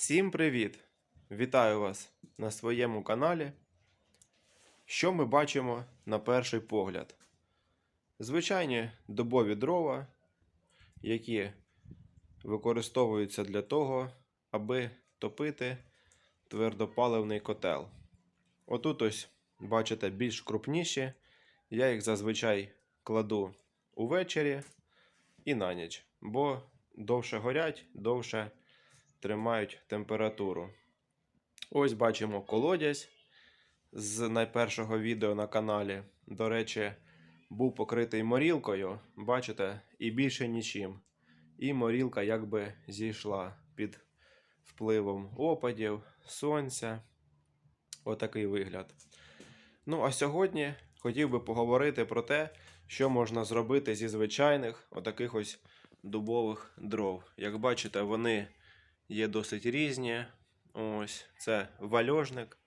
Всім привіт! Вітаю вас на своєму каналі. Що ми бачимо на перший погляд? Звичайні дубові дрова, які використовуються для того, аби топити твердопаливний котел. Отут ось, бачите, більш крупніші. Я їх зазвичай кладу увечері і на ніч, бо довше горять, довше тримають температуру. Ось бачимо колодязь з найпершого відео на каналі. До речі, був покритий морілкою, бачите, і більше нічим. І морілка якби зійшла під впливом опадів, сонця. Отакий вигляд. Ну, а сьогодні хотів би поговорити про те, що можна зробити зі звичайних отаких ось дубових дров. Як бачите, вони є досить різні. Ось це вальожник.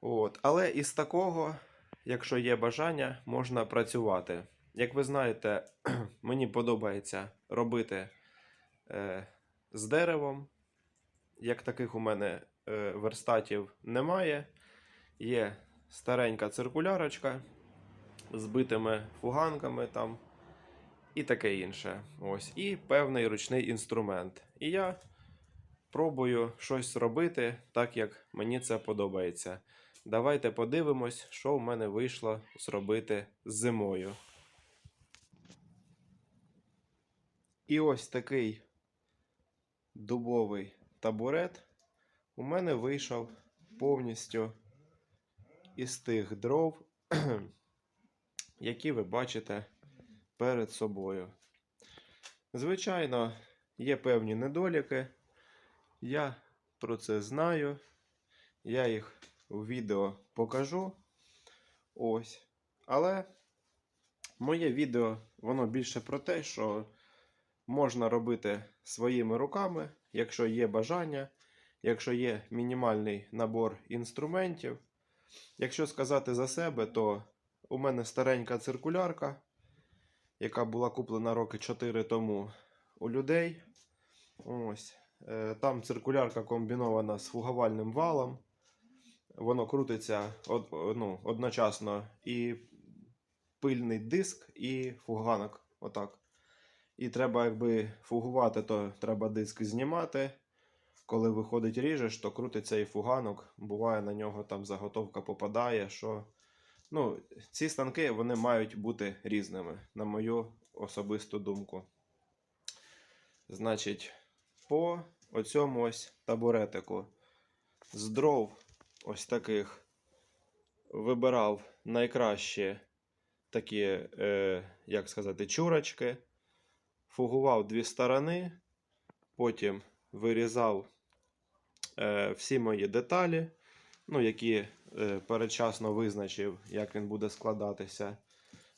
От. Але із такого, якщо є бажання, можна працювати. Як ви знаєте, мені подобається робити е, з деревом. Як таких у мене е, верстатів немає. Є старенька циркулярочка з битими фуганками там і таке інше. Ось. І певний ручний інструмент. І я пробую щось робити так, як мені це подобається. Давайте подивимось, що в мене вийшло зробити зимою. І ось такий дубовий табурет у мене вийшов повністю із тих дров, які ви бачите перед собою. Звичайно, є певні недоліки. Я про це знаю. Я їх у відео покажу. Ось. Але моє відео воно більше про те, що можна робити своїми руками, якщо є бажання, якщо є мінімальний набор інструментів. Якщо сказати за себе, то у мене старенька циркулярка, яка була куплена роки 4 тому у людей. Ось. Е, Там циркулярка комбінована з фугавальним валом. Воно крутиться од, ну, одночасно і пильний диск, і фуганок. Отак. І треба, якби фугувати, то треба диск знімати. Коли виходить ріжеш, то крутиться і фуганок. Буває на нього там заготовка попадає. що... Ну, ці станки вони мають бути різними, на мою особисту думку. Значить, по оцьому ось табуретику з дров ось таких вибирав найкраще такі, е, як сказати, чурочки, фугував дві сторони, потім вирізав е, всі мої деталі, ну, які е, передчасно визначив, як він буде складатися.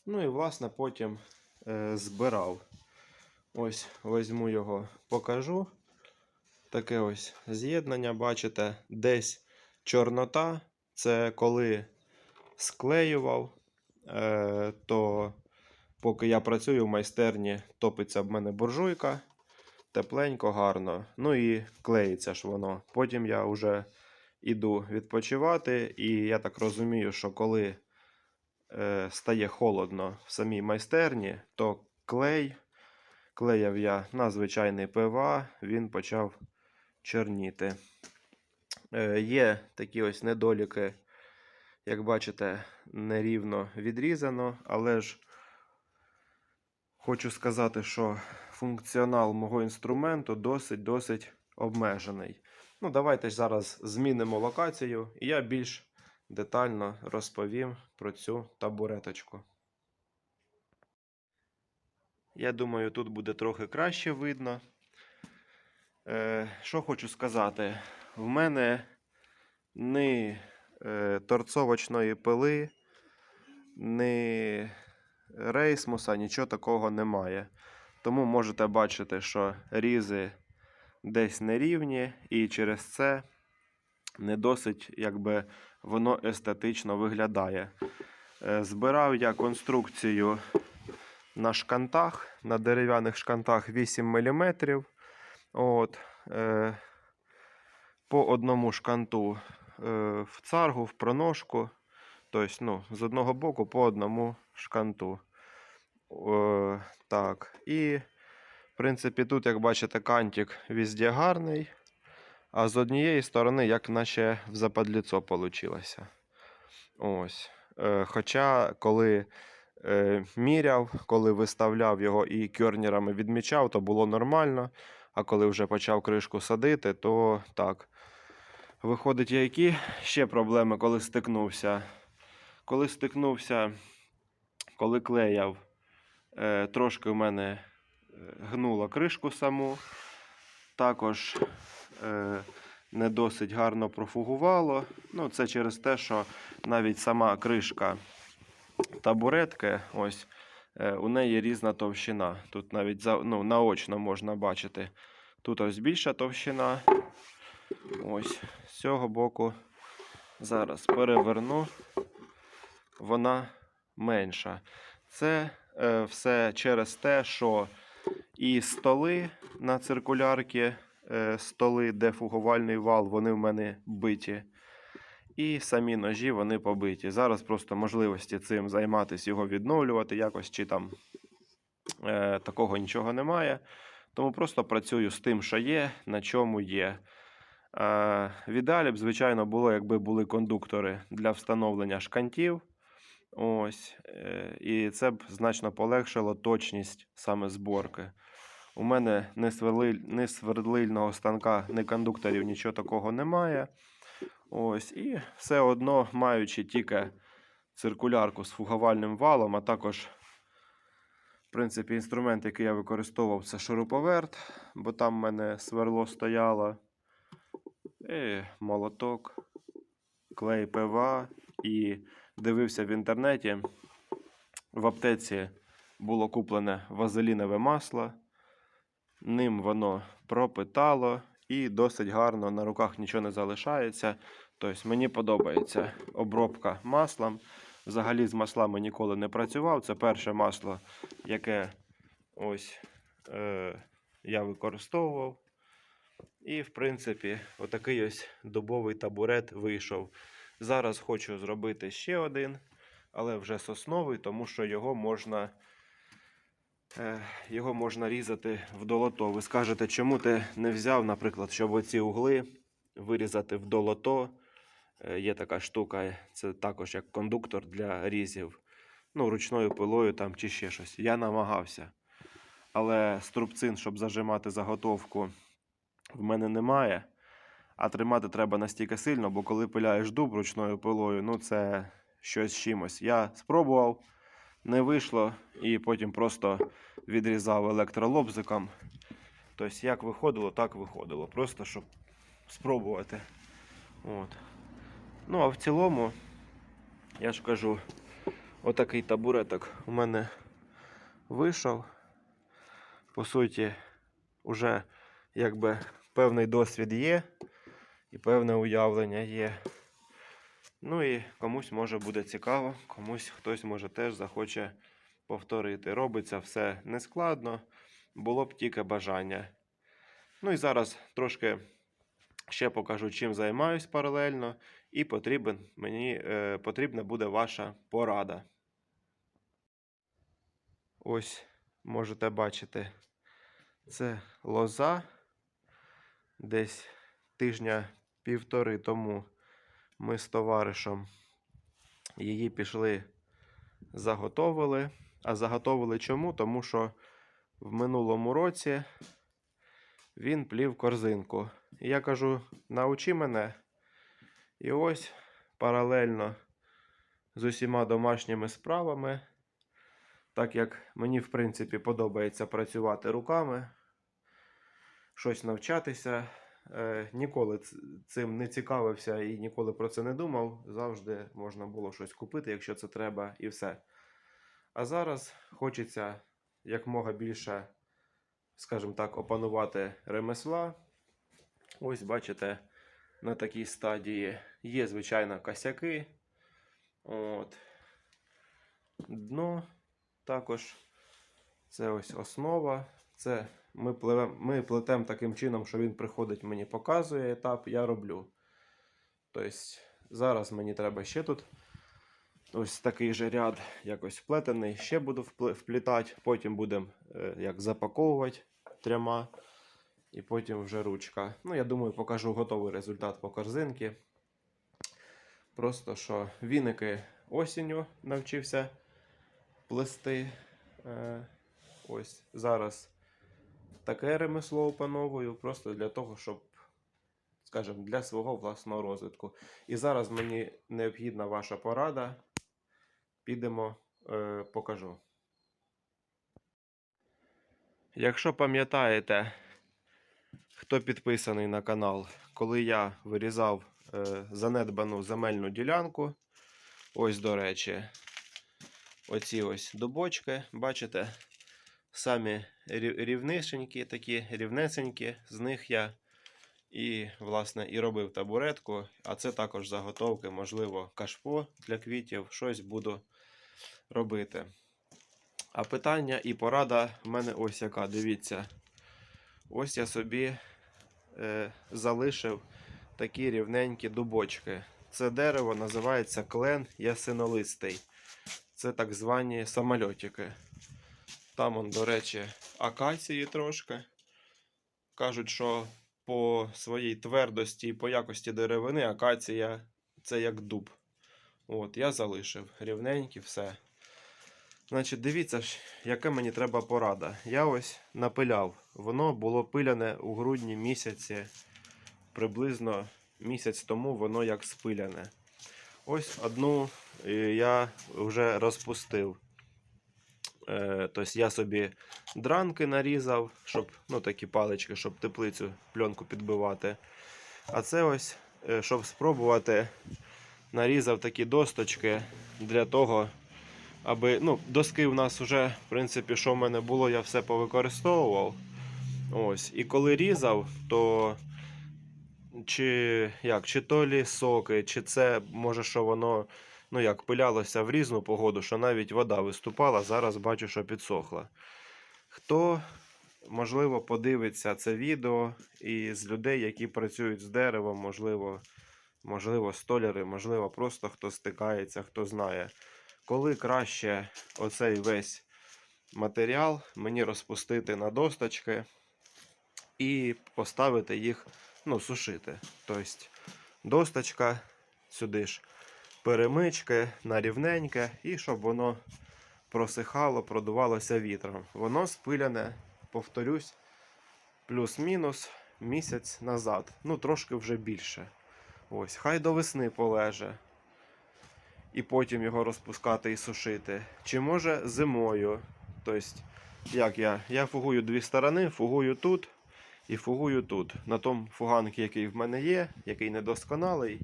Ну і, власне, потім е, збирав. Ось візьму його, покажу. Таке ось з'єднання, бачите, десь чорнота. Це коли склеював, е, то поки я працюю в майстерні, топиться в мене буржуйка. Тепленько, гарно. Ну і клеїться ж воно. Потім я вже іду відпочивати, і я так розумію, що коли е, стає холодно в самій майстерні, то клей клеяв я на звичайний ПВА, він почав чорніти. Е, є такі ось недоліки, як бачите, нерівно відрізано, але ж хочу сказати, що функціонал мого інструменту досить-досить обмежений. Ну, давайте ж зараз змінимо локацію, і я більш детально розповім про цю табуреточку. Я думаю, тут буде трохи краще видно. Е, що хочу сказати? В мене ні е, торцовочної пили, ні рейсмуса, нічого такого немає. Тому можете бачити, що різи десь нерівні, і через це не досить якби, воно естетично виглядає. Е, збирав я конструкцію на шкантах, на дерев'яних шкантах 8 мм. От, е, по одному шканту е, в царгу, в проножку. Тобто, ну, з одного боку по одному шканту. Е, так. І, в принципі, тут, як бачите, кантик везде гарний. А з однієї сторони, як наче в западліцо вийшло. Ось. Е, хоча, коли міряв, коли виставляв його і кьорнерами відмічав, то було нормально. А коли вже почав кришку садити, то так. Виходить, які ще проблеми, коли стикнувся. Коли стикнувся, коли клеяв, е, трошки в мене е, гнула кришку саму. Також е, не досить гарно профугувало. Ну, це через те, що навіть сама кришка табуретки, ось, е, у неї різна товщина. Тут навіть ну, наочно можна бачити. Тут ось більша товщина. Ось з цього боку. Зараз переверну. Вона менша. Це е, все через те, що і столи на циркулярці, е, столи, де фугувальний вал, вони в мене биті. І самі ножі вони побиті. Зараз просто можливості цим займатися, його відновлювати якось чи там е, такого нічого немає. Тому просто працюю з тим, що є, на чому є. Е, в ідеалі б, звичайно, було, якби були кондуктори для встановлення шкантів. Ось, е, і це б значно полегшило точність саме зборки. У мене ні, сверлиль, ні свердлильного станка, ні кондукторів, нічого такого немає. Ось, і все одно, маючи тільки циркулярку з фугавальним валом, а також, в принципі, інструмент, який я використовував, це шуруповерт, бо там в мене сверло стояло. І молоток, клей ПВА і дивився в інтернеті. В аптеці було куплене вазелінове масло. Ним воно пропитало і досить гарно на руках нічого не залишається. Тобто мені подобається обробка маслом. Взагалі з маслами ніколи не працював. Це перше масло, яке ось е, я використовував. І, в принципі, отакий ось дубовий табурет вийшов. Зараз хочу зробити ще один, але вже сосновий, тому що його можна, е, його можна різати в долото. Ви скажете, чому ти не взяв, наприклад, щоб оці угли вирізати в долото. Е, є така штука, це також як кондуктор для різів. Ну, ручною пилою там чи ще щось. Я намагався. Але струбцин, щоб зажимати заготовку, в мене немає. А тримати треба настільки сильно, бо коли пиляєш дуб ручною пилою, ну це щось чимось. Я спробував, не вийшло, і потім просто відрізав електролобзиком. Тобто, як виходило, так виходило. Просто щоб спробувати. От. Ну, а в цілому, я ж кажу, отакий табуреток у мене вийшов. По суті, вже якби певний досвід є і певне уявлення є. Ну і комусь може буде цікаво, комусь хтось може теж захоче повторити. Робиться все нескладно, було б тільки бажання. Ну і зараз трошки ще покажу, чим займаюсь паралельно, і потрібен, мені е, потрібна буде ваша порада. Ось можете бачити, це лоза. Десь тижня півтори тому ми з товаришем її пішли заготовили. А заготовили чому? Тому що в минулому році він плів корзинку. І я кажу: научи мене. І ось паралельно з усіма домашніми справами, так як мені, в принципі, подобається працювати руками, щось навчатися. Е, ніколи цим не цікавився і ніколи про це не думав. Завжди можна було щось купити, якщо це треба, і все. А зараз хочеться якмога більше, скажімо так, опанувати ремесла. Ось бачите, на такій стадії є, звичайно, косяки. От. Дно також це ось основа. Це ми, пливем, ми плетемо таким чином, що він приходить, мені показує етап, я роблю. Тобто зараз мені треба ще тут ось такий же ряд якось вплетений. Ще буду вплітати, потім будемо е, як запаковувати трьома. І потім вже ручка. Ну, я думаю, покажу готовий результат по корзинці. Просто що віники осінню навчився плести. Е, ось зараз таке ремесло опановую, просто для того, щоб, скажімо, для свого власного розвитку. І зараз мені необхідна ваша порада. Підемо, е, покажу. Якщо пам'ятаєте, хто підписаний на канал, коли я вирізав занедбану земельну ділянку, ось до речі, оці ось дубочки, бачите, самі рівнишенькі, такі рівнесенькі, з них я і, власне, і робив табуретку, а це також заготовки, можливо, кашпо для квітів, щось буду робити. А питання і порада в мене ось яка. Дивіться. Ось я собі е, залишив такі рівненькі дубочки. Це дерево називається клен ясинолистий. Це так звані самольотики. Там, он, до речі, акації трошки. Кажуть, що по своїй твердості і по якості деревини акація це як дуб. От, я залишив рівненькі, все. Значить, дивіться, яка мені треба порада. Я ось напиляв. Воно було пиляне у грудні місяці, приблизно місяць тому воно як спиляне. Ось одну е, я вже розпустив. Е, тобто я собі дранки нарізав, щоб, ну такі палички, щоб теплицю пленку підбивати. А це ось, е, щоб спробувати, нарізав такі досточки для того, аби. Ну, доски в нас вже, в принципі, що в мене було, я все повикористовував. Ось. І коли різав, то чи як, чи то лі соки, чи це може, що воно ну як пилялося в різну погоду, що навіть вода виступала, зараз бачу, що підсохла. Хто, можливо, подивиться це відео із людей, які працюють з деревом, можливо, можливо, столяри, можливо, просто хто стикається, хто знає, коли краще оцей весь матеріал мені розпустити на досточки і поставити їх ну, сушити. Тобто досточка сюди ж перемички на рівненьке, і щоб воно просихало, продувалося вітром. Воно спиляне, повторюсь, плюс-мінус місяць назад. Ну, трошки вже більше. Ось, хай до весни полеже. І потім його розпускати і сушити. Чи може зимою. Тобто, як я? Я фугую дві сторони, фугую тут і фугую тут. На тому фуганки, який в мене є, який недосконалий,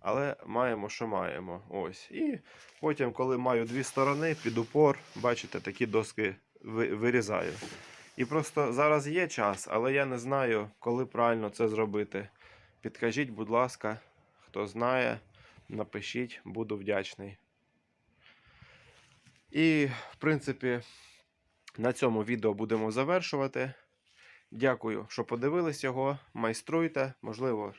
але маємо, що маємо. Ось. І потім, коли маю дві сторони, під упор, бачите, такі доски вирізаю. І просто зараз є час, але я не знаю, коли правильно це зробити. Підкажіть, будь ласка, хто знає, напишіть, буду вдячний. І, в принципі, на цьому відео будемо завершувати. Дякую, що подивились його. Майструйте. Можливо,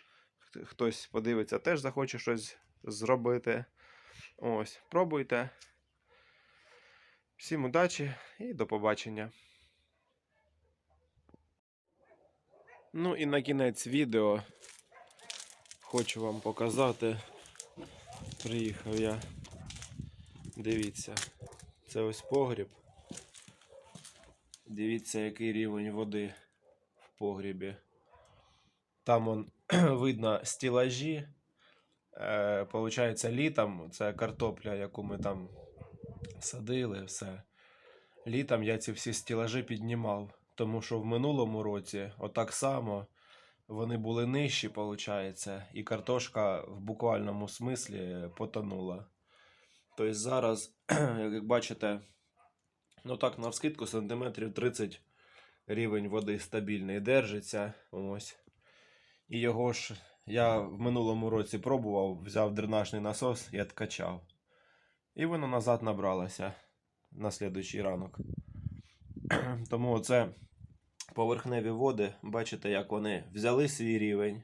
хтось подивиться, теж захоче щось зробити. Ось, пробуйте. Всім удачі і до побачення. Ну і на кінець відео хочу вам показати. Приїхав я. Дивіться, це ось погріб. Дивіться, який рівень води в погрібі. Там он, видно стілажі. Е, получається, літом це картопля, яку ми там садили, все. Літом я ці всі стілажі піднімав, тому що в минулому році отак само вони були нижчі, виходить, і картошка в буквальному смислі потонула. Тобто зараз, як бачите, ну так, навскидку сантиметрів 30 рівень води стабільний держиться. Ось. І його ж я в минулому році пробував, взяв дренажний насос і откачав. І воно назад набралося на слідуючий ранок. Тому це поверхневі води, бачите, як вони взяли свій рівень,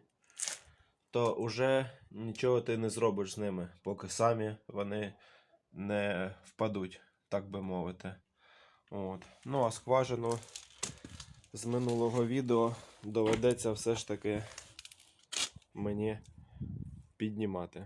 то вже нічого ти не зробиш з ними, поки самі вони не впадуть, так би мовити. От. Ну, а скважину з минулого відео доведеться все ж таки мені піднімати.